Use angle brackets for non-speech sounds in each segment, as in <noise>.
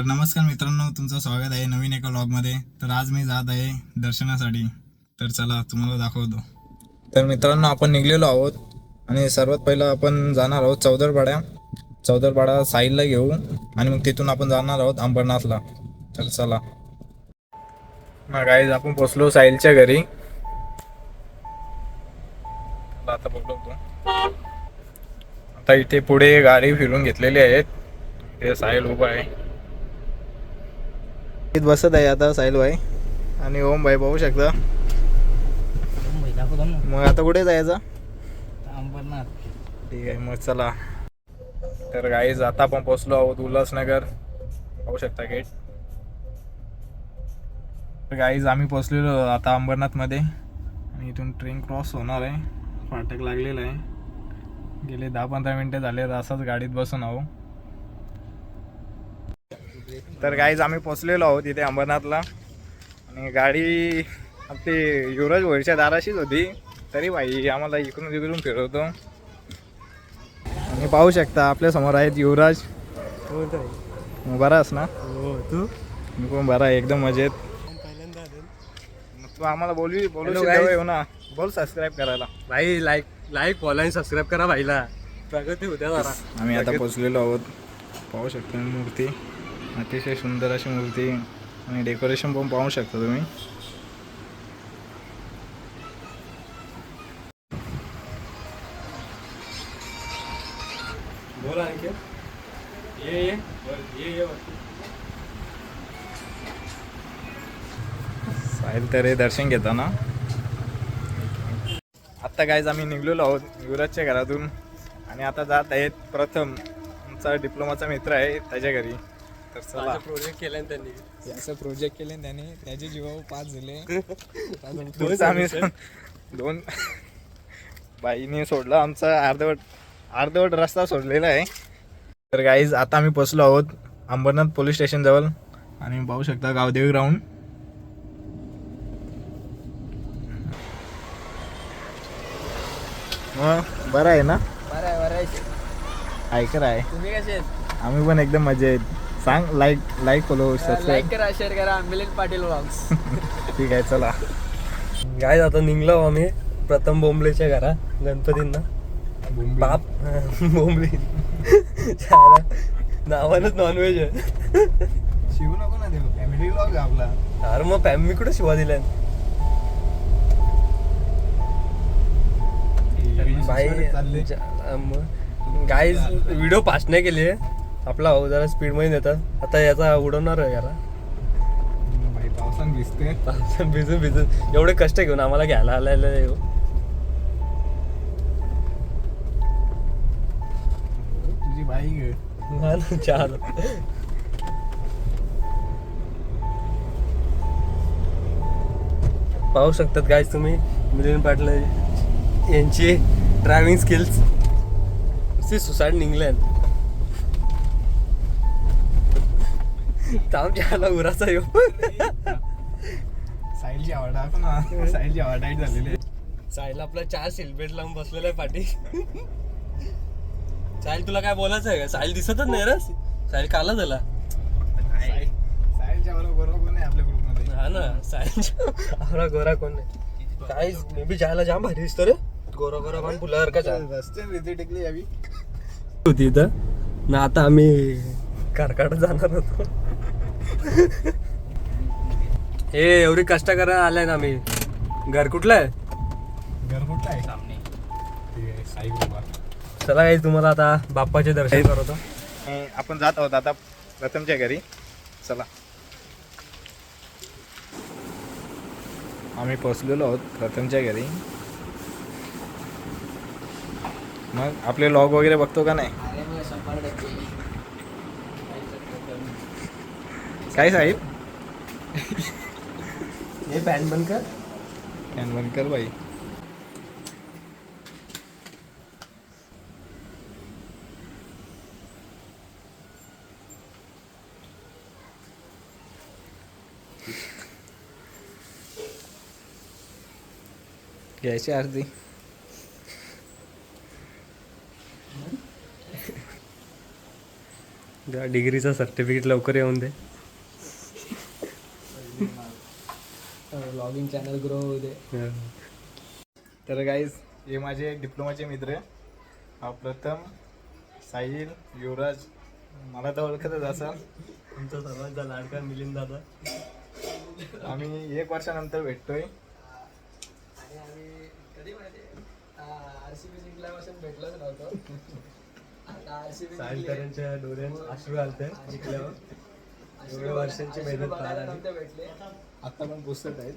तर नमस्कार मित्रांनो तुमचं स्वागत आहे नवीन एका ब्लॉगमध्ये तर आज मी जात आहे दर्शनासाठी. तर चला तुम्हाला दाखवतो. तर मित्रांनो आपण निघलेलो आहोत आणि सर्वात पहिलं आपण जाणार आहोत चौदरपाड्या चौदरपाडा साईडला घेऊ आणि मग तिथून आपण जाणार आहोत अंबरनाथला. तर चला. मग गाईज आपण पोचलो साहिलच्या घरी. आता बोलवतो. आता इथे पुढे गाडी फिरून घेतलेली आहेत. ते साहिल उभा आहे. इथं बसत आहे आता साहिल भाई. आणि ओम भाई पाहू शकता. मग आता कुठे जायचं? अंबरनाथ ठीक आहे मग चला. तर गाईज आता आपण पोचलो आहोत उल्हासनगर. पाहू शकता गेट तर गाईज आम्ही पोचलेलो आता अंबरनाथमध्ये. आणि इथून ट्रेन क्रॉस होणार आहे. फाटक लागलेलं आहे. गेले दहा पंधरा मिनटं झाले तर असंच गाडीत बसून आहो तर गाईज आम्ही पोचलेलो आहोत इथे अंबरनाथला. आणि गाडी आपली युवराज भोईरच्या दाराशीच होती. तरी भाई आम्हाला इकडून तिकडून फिरवतो. आणि पाहू शकता आपल्यासमोर आहेत युवराज. मग बरा आहेस ना? हो तू मी पण बरा एकदम मजेत. तू आम्हाला बोलवी बोलू. येऊ ना? बोल सबस्क्राईब करायला. भाई लाईक लाईक फॉलो आणि सबस्क्राईब करा भाईला. प्रगती होत्या जरा. आम्ही आता पोचलेलो आहोत. पाहू शकता मूर्ती. अतिशय सुंदर अशी मूर्ती आणि डेकोरेशन पण पाहू शकता तुम्ही. बोला आणखी. ये ये. ये ये साहिल तर हे दर्शन घेताना. आत्ता कायच आम्ही निघलेलो आहोत युवराजच्या घरातून. आणि आता जात आहेत प्रथम. आमचा डिप्लोमाचा मित्र आहे त्याच्या घरी. तर चला. प्रोजेक्ट केला त्यांनी. असं प्रोजेक्ट केले त्याने. त्याचे जीवावर पाच झाले. <laughs> दोन पुढचं आम्ही दोन. बाईने सोडला. आमचा अर्धवट अर्धवट रस्ता सोडलेला आहे. तर गाईज आता आम्ही पोचलो आहोत अंबरनाथ पोलीस स्टेशन जवळ. आणि पाहू शकता गावदेवी ग्राउंड मग बरं आहे ना? बरं आहे बरं आहे. ऐकर आहे तुम्ही कसे आहेत? आम्ही पण एकदम मजेत. सांग लाईक लाईक फॉलो सबस्क्राईब करा शेअर करा. मिलिंद पाटील व्लॉग्स <laughs> ठीक आहे चला. काय आता निघलो आम्ही प्रथम बोंबलेच्या घरा गणपतींना. बाप बोंबले. नावानच नॉनव्हेज आहे. शिवू नको ना देऊ. फॅमिली ब्लॉग आपला. अरे मग फॅमिली कुठं शिवा दिल्या? गाईज व्हिडिओ पास नाही केली आपला भाऊ जरा स्पीडमध्ये नेतात आता याचा उडवणार आहे याला. भाई पावसानं भिजते पावसात भिजून भिजून. एवढे कष्ट घेऊन आम्हाला घ्यायला आलेलं आहे हो. तुझी बाई हा ना, चार पाहू शकतात गाईज तुम्ही मिलिंद पाटील यांची ड्रायव्हिंग स्किल्स नुसती सुसाईड निघल्यान ताम चहाला उराचा येऊ साहिलची आवड आहे साहिलची आवड टाईट झालेली. आहे. साहिल आपला चार सिलबेट लावून बसलेला आहे पाठी. साहिल तुला काय बोलायचं आहे? का साहिल दिसतच नाही रे साहिल काला झाला. साहिलच्या कोण आपल्या ग्रुपमध्ये हा ना गोरा कोण नाही काय मे बी जायला जाम भारी दिसतो रे. गोरा गोरा पण फुलावर का रस्ते रिती टेकली यावी होती इथं. ना आता आम्ही कारकाड जाणार होतो. <laughs> हे एवढी कष्ट करायला आलाय ना आम्ही. घर कुठलं आहे? घर कुठलं आहे? सामने. साई चला काही तुम्हाला आता बाप्पाचे दर्शन करतो. आपण जात आहोत आता प्रथमच्या घरी. चला. आम्ही पोचलेलो आहोत प्रथमच्या घरी. मग आपले लॉग वगैरे बघतो का नाही? काय साहेब? हे पॅन बंद कर. फॅन बंद कर बाई. घ्यायची अर्धी. डिग्रीचं सर्टिफिकेट लवकर येऊन दे. ब्लॉगिंग चॅनल ग्रो होऊ दे. तर गाईज हे माझे डिप्लोमाचे मित्र हा प्रथम साहिल युवराज. मला तर ओळखतच असाल. तुमचा सर्वांचा लाडका मिलिंद दादा. आम्ही एक वर्षानंतर भेटतोय. आणि आम्ही कधी माहिती आर सी बी जिंकल्यापासून भेटलोच नव्हतो. आता आर सी बी सायंकरांच्या डोळ्यात अश्रू आलते जिंकल्यावर. एवढ्या वर्षांची मेहनत भेटले. आता पण पुस्तक आहेत.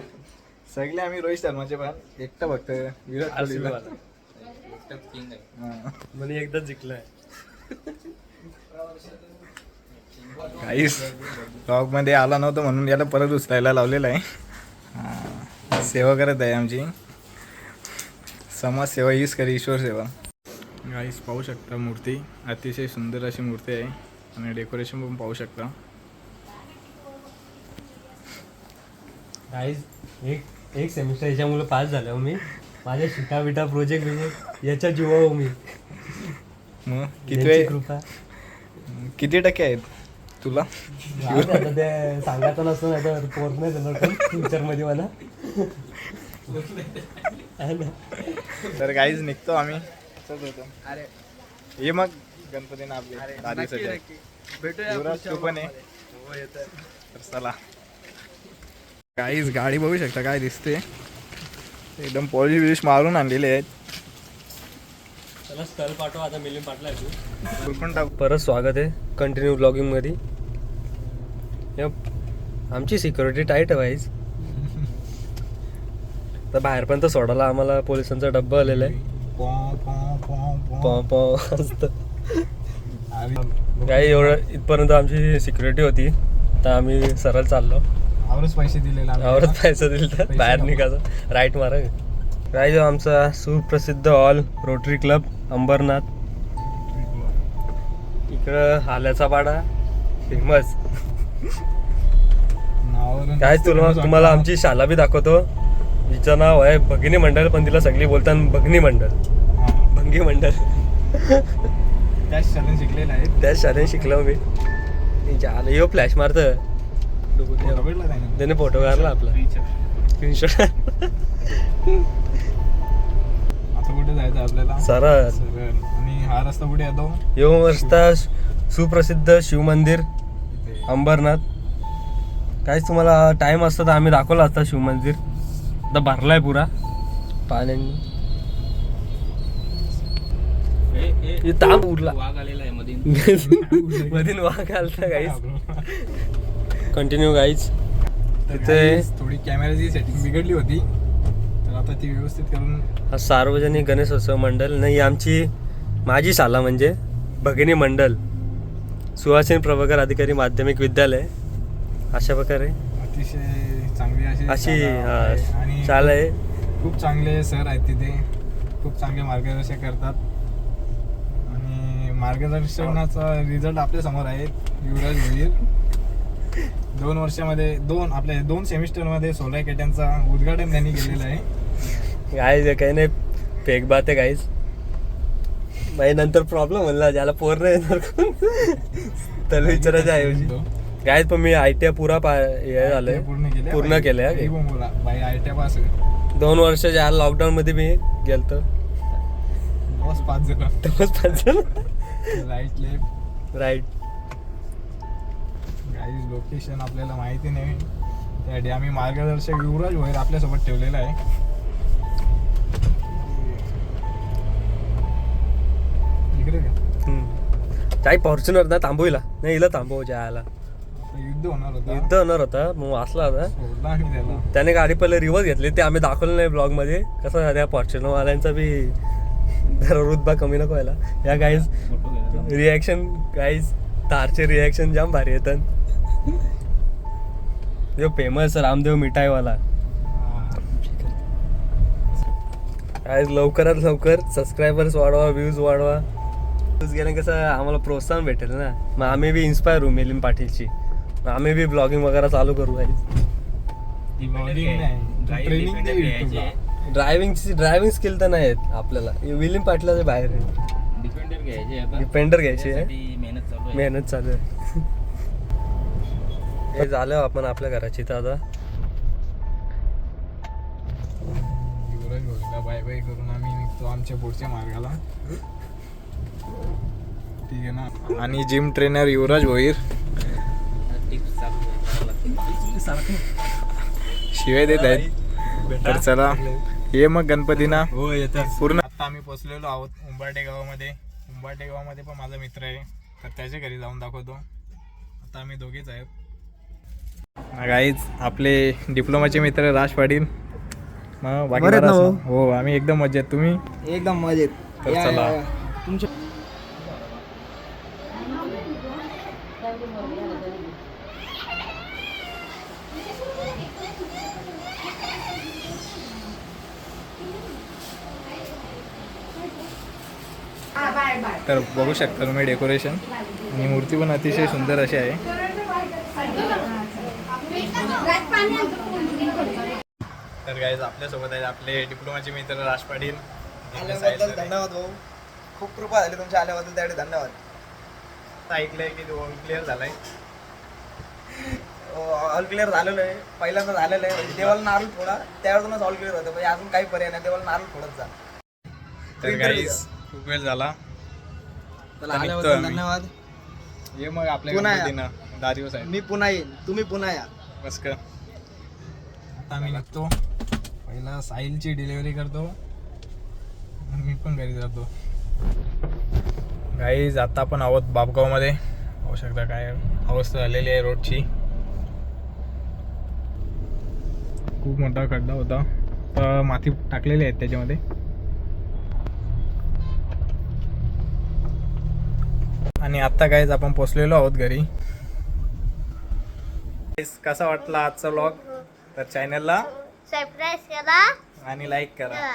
<laughs> सगळे आम्ही रोहित शर्माचे पण. एकटा फक्त विराट. हा. म्हणे एकदाच जिंकलाय. काहीच. ब्लॉगमध्ये आला नव्हता म्हणून याला परत उचलायला लावलेलं आहे. हा. सेवा करत आहे आमची. समाजसेवा हीच करी ईश्वर सेवा. गाईस पाहू शकता मूर्ती. अतिशय सुंदर अशी मूर्ती आहे. आणि डेकोरेशन पण पाहू शकता. काहीच एक एक सेमिस्टर याच्यामुळे पास झालो मी. माझ्या शिटा बिटा प्रोजेक्ट बिजेक्ट याच्या जीवावर मी. मग यांची किती कृपा. किती टक्के आहेत तुला? जाऊ दे आता ते सांगायचं नसतं नाही तर पोर नाही देणार फ्युचरमध्ये मला. आहे ना. तर काहीच निघतो आम्ही. चल होतो अरे. ये मग गणपतीनं आपले नक्की दादीसाठी नक्की. भेटूया युवराज पुढच्या तू पण आहे मध्ये. तर चला. काहीच गाडी बघू शकता काय दिसते. एकदम पॉलिश बिलिश मारून आणलेले आहेत. चला स्थळ पाठव आता मिलिंद पाटला कुरपण टाकू. परत स्वागत आहे कंटिन्यू ब्लॉगिंगमध्ये आमची सिक्युरिटी टाईट आहे वाईज तर बाहेर पण तर सोडायला आम्हाला पोलिसांचा डब्बा आलेला आहे. काही एवढं इथपर्यंत आमची सिक्युरिटी होती. तर आम्ही सरळ चाललो. आवरच पैसे दिलेले त्याला. पैसा दिल बाहेर. निघायचं. राईट मारा. काय जो आमचा सुप्रसिद्ध ऑल रोटरी क्लब अंबरनाथ. इकडं आल्याचा पाडा फेमस. काय तुला. तुम्हाला आमची शाला बी दाखवतो. हिचं नाव आहे भगिनी मंडळ पण तिला सगळी बोलतात भगनी मंडळ. हा. भंगी मंडळ. त्याच शाळेत शिकलेले आहेत त्याच शाळेत शिकलो मी. झालं यो फ्लॅश मारत. त्याने. त्याने फोटो काढला आपला. स्क्रीनशॉट आता कुठे जायचं आपल्याला? सरळ सरळ. आणि हा रस्ता कुठे येतो यो रस्ता सुप्रसिद्ध शिवमंदिर. अंबरनाथ. काहीच तुम्हाला टाइम असतं तर आम्ही दाखवला असता शिवमंदिर आता भरलाय पुरा. पाण्याने. हे तांब उरला <laughs> मधीन. वाघ आलता काहीच कंटिन्यू तर तिथे थोडी कॅमेराची सेटिंग बिघडली होती. तर आता ती व्यवस्थित करून हा सार्वजनिक गणेशोत्सव मंडळ नाही आमची माझी शाळा म्हणजे भगिनी मंडळ सुहासिनी प्रभाकर अधिकारी माध्यमिक विद्यालय. अशा प्रकारे. अतिशय चांगली अशी अशी आणि शाळा आहे. खूप चांगले सर आहेत तिथे. खूप चांगले मार्गदर्शन करतात. आणि मार्गदर्शनाचा रिझल्ट आपल्यासमोर आहे. युवराज भोईर. दोन वर्षामध्ये दोन आपल्या दोन सेमिस्टरमध्ये सोळा केट्यांचा उद्घाटन त्यांनी केलेलं आहे. गाईज काही नाही. फेक बात आहे गाईज माही नंतर प्रॉब्लेम म्हणला ज्याला पोर नाही येणार. त्याला विचारायच्या ऐवजी गाईज पण मी आय टी आय पुरा पा हे झालंय. पूर्ण केले पास आहे. दोन वर्ष ज्या लॉकडाऊन मध्ये मी गेलतो. पाच जण. पाच जण. Right left right guys location आपल्याला माहिती नाही. त्यासाठी आम्ही मार्गदर्शक युवराज भोईर आपल्यासोबत ठेवलेला आहे. इकडे का काही फॉर्च्युनर ना थांबविला नाही हिला थांबव जायला. युद्ध होणार होता. युद्ध होणार होता. मग वाचला होता त्याने गाडी पहिले रिवर्स घेतली. ते आम्ही दाखवलं नाही ब्लॉगमध्ये. कसं झालं फॉर्च्युनर वाल्यांचा बी रुतबा कमी नको व्हायला. या गाईज रिॲक्शन गाईज तारचे रिॲक्शन जाम भारी येतात. जो फेमस रामदेव मिठाईवाला. गाईज लवकरात लवकर सबस्क्रायबर्स वाढवा व्ह्यूज वाढवा. व्ह्यूज गेले कसं आम्हाला प्रोत्साहन भेटेल ना. मग आम्ही बी इन्स्पायर होऊ मिलिंद पाटीलची. मग आम्ही बी ब्लॉगिंग वगैरे चालू करू ड्रायव्हिंगची ड्रायव्हिंग स्किल तर नाही आहेत आपल्याला विलियम पाटलाचे बाहेर आहे. डिफेंडर घ्यायचे डिपेंडर घ्यायची आहे. त्यासाठी मेहनत चालू आहे. मेहनत चालू आहे. हे झालं आपण आपल्या घराची तर आता. युवराज भाऊला बाय बाय करून आम्ही निघतो आमच्या पुढच्या मार्गाला. ठीक आहे ना? आणि जिम ट्रेनर युवराज भोईर. शिवाय देत आहेत. तर चला ये मग गणपतीना. हो येतात. पूर्ण आता आम्ही पोचलेलो आहोत उंबाटे गावामध्ये. उंबाटे गावामध्ये पण माझा मित्र आहे. तर त्याच्या घरी जाऊन दाखवतो. आता आम्ही दोघेच आहेत. गाईज आपले डिप्लोमाचे मित्र राज पाटील. मग बाकी बरे आहेत ना बरं असं? हो आम्ही एकदम मजेत. तुम्ही? एकदम मजेत. तर या, चला. या, या. तुमच्या तर बघू शकता तुम्ही डेकोरेशन आणि मूर्ती पण अतिशय सुंदर अशी आहे. तर गाईज आपल्यासोबत आहेत आपले डिप्लोमाचे मित्र राज पाटील आल्याबद्दल. धन्यवाद भाऊ. खूप कृपा झाली तुमच्या आल्याबद्दल त्यासाठी धन्यवाद. ऐकलंय की तो क्लिअर झालाय. ऑल क्लिअर झालेलं आहे. पहिल्यांदा झालेलं आहे. म्हणजे देवाला नारळ थोडा त्यावेळेस ऑल क्लिअर होतं. म्हणजे अजून काही पर्याय नाही. देवाला नारळ थोडंच जा. तर गाईज खूप वेळ झाला. आल्याबद्दल. धन्यवाद. ये मग आपल्या पुन्हा दहा दिवस आहे मी पुन्हा येईन. तुम्ही पुन्हा या. बस कर. आता आम्ही निघतो. पहिला साहिलची डिलिव्हरी करतो. मी पण घरी जातो गाईज आता आपण आहोत बापगावमध्ये. पाहू शकता काय अवस्था झालेली आहे रोडची. खूप मोठा खड्डा होता. तर माती टाकलेली आहेत त्याच्यामध्ये. आणि आत्ता काहीच आपण पोचलेलो आहोत घरी. कसा वाटला आजचा व्लॉग तर चॅनलला सरप्राईज करा. आणि लाईक करा.